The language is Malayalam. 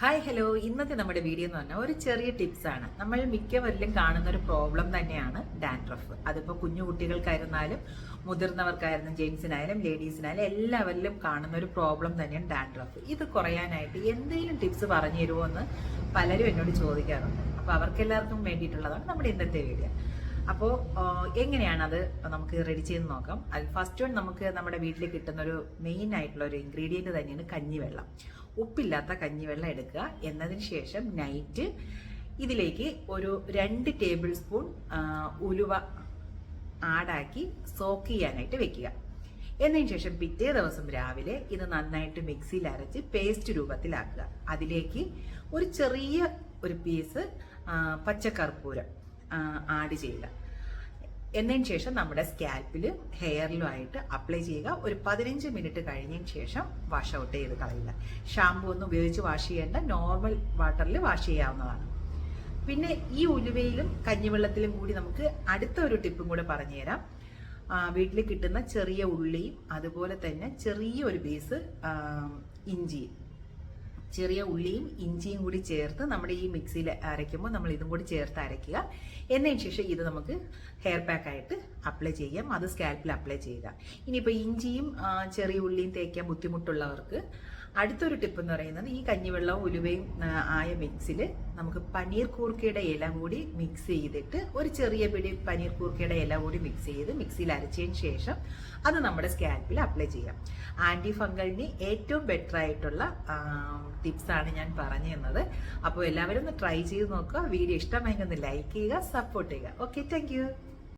ഹായ് ഹലോ ഇന്നത്തെ നമ്മുടെ വീഡിയോ എന്ന് പറഞ്ഞാൽ ഒരു ചെറിയ ടിപ്സ് ആണ്. നമ്മൾ മിക്കവരിലും കാണുന്ന ഒരു പ്രോബ്ലം തന്നെയാണ് ഡാൻഡ്രഫ് അതിപ്പോൾ കുഞ്ഞു കുട്ടികൾക്കായിരുന്നാലും മുതിർന്നവർക്കായിരുന്നു ജെൻസിനായാലും ലേഡീസിനായാലും എല്ലാവരിലും കാണുന്ന ഒരു പ്രോബ്ലം തന്നെയാണ് ഡാൻഡ്രഫ് ഇത് കുറയാനായിട്ട് എന്തെങ്കിലും ടിപ്സ് പറഞ്ഞു തരുമോ എന്ന് പലരും എന്നോട് ചോദിക്കാറുണ്ട്. അപ്പോൾ അവർക്കെല്ലാവർക്കും വേണ്ടിയിട്ടുള്ളതാണ് നമ്മുടെ ഇന്നത്തെ വീഡിയോ അപ്പോൾ എങ്ങനെയാണ് അത് നമുക്ക് റെഡി ചെയ്ത് നോക്കാം. അത് ഫസ്റ്റ് വൺ നമുക്ക് നമ്മുടെ വീട്ടിൽ കിട്ടുന്ന ഒരു മെയിൻ ആയിട്ടുള്ള ഒരു ഇൻഗ്രീഡിയന്റ് തന്നെയാണ് കഞ്ഞിവെള്ളം. ഉപ്പില്ലാത്ത കഞ്ഞിവെള്ളം എടുക്കുക. എന്നതിന് ശേഷം നൈറ്റ് ഇതിലേക്ക് ഒരു രണ്ട് ടേബിൾ സ്പൂൺ ഉലുവ ആഡാക്കി സോക്ക് ചെയ്യാനായിട്ട് വെക്കുക. എന്നതിന് ശേഷം പിറ്റേ ദിവസം രാവിലെ ഇത് നന്നായിട്ട് മിക്സിയിൽ അരച്ച് പേസ്റ്റ് രൂപത്തിലാക്കുക. അതിലേക്ക് ഒരു ചെറിയ ഒരു പീസ് പച്ചക്കർപ്പൂരം ആഡ് ചെയ്യുക. എന്നതിന് ശേഷം നമ്മുടെ സ്കാൽപ്പിലും ഹെയറിലുമായിട്ട് അപ്ലൈ ചെയ്യുക. ഒരു പതിനഞ്ച് മിനിറ്റ് കഴിഞ്ഞതിന് ശേഷം വാഷ് ഔട്ട് ചെയ്ത് കളയുക. ഷാമ്പു ഒന്നും ഉപയോഗിച്ച് വാഷ് ചെയ്യേണ്ട. നോർമൽ വാട്ടറിൽ വാഷ് ചെയ്യാവുന്നതാണ്. പിന്നെ ഈ ഉലുവയിലും കഞ്ഞിവെള്ളത്തിലും കൂടി നമുക്ക് അടുത്ത ഒരു ടിപ്പും കൂടെ പറഞ്ഞുതരാം. വീട്ടിൽ കിട്ടുന്ന ചെറിയ ഉള്ളിയും അതുപോലെ തന്നെ ചെറിയ ഒരു പീസ് ഇഞ്ചിയും. ചെറിയ ഉള്ളിയും ഇഞ്ചിയും കൂടി ചേർത്ത് നമ്മുടെ ഈ മിക്സിയിൽ അരയ്ക്കുമ്പോൾ നമ്മൾ ഇതും കൂടി ചേർത്ത് അരയ്ക്കുക. എന്നതിന് ശേഷം ഇത് നമുക്ക് ഹെയർ പാക്ക് ആയിട്ട് അപ്ലൈ ചെയ്യാം. അത് സ്കാൽപ്പിൽ അപ്ലൈ ചെയ്യുക. ഇനിയിപ്പോൾ ഇഞ്ചിയും ചെറിയ ഉള്ളിയും തേക്കാൻ ബുദ്ധിമുട്ടുള്ളവർക്ക് അടുത്തൊരു ടിപ്പ് എന്ന് പറയുന്നത് ഈ കഞ്ഞിവെള്ളവും ഉലുവയും ആയ മിക്സിൽ നമുക്ക് പനീർ കൂർക്കയുടെ ഇല കൂടി മിക്സ് ചെയ്തിട്ട് ഒരു ചെറിയ പിടി പനീർ കൂർക്കയുടെ ഇല കൂടി മിക്സ് ചെയ്ത് മിക്സിയിൽ അരച്ചതിന് ശേഷം അത് നമ്മുടെ സ്കാൽപ്പിൽ അപ്ലൈ ചെയ്യാം. ആന്റി ഫംഗലിന് ഏറ്റവും ബെറ്റർ ആയിട്ടുള്ള ടിപ്സ് ആണ് ഞാൻ പറഞ്ഞു തന്നത് അപ്പോൾ എല്ലാവരും ഒന്ന് ട്രൈ ചെയ്ത് നോക്കുക. വീഡിയോ ഇഷ്ടമായി ഒന്ന് ലൈക്ക് ചെയ്യുക സപ്പോർട്ട് ചെയ്യുക. Okay thank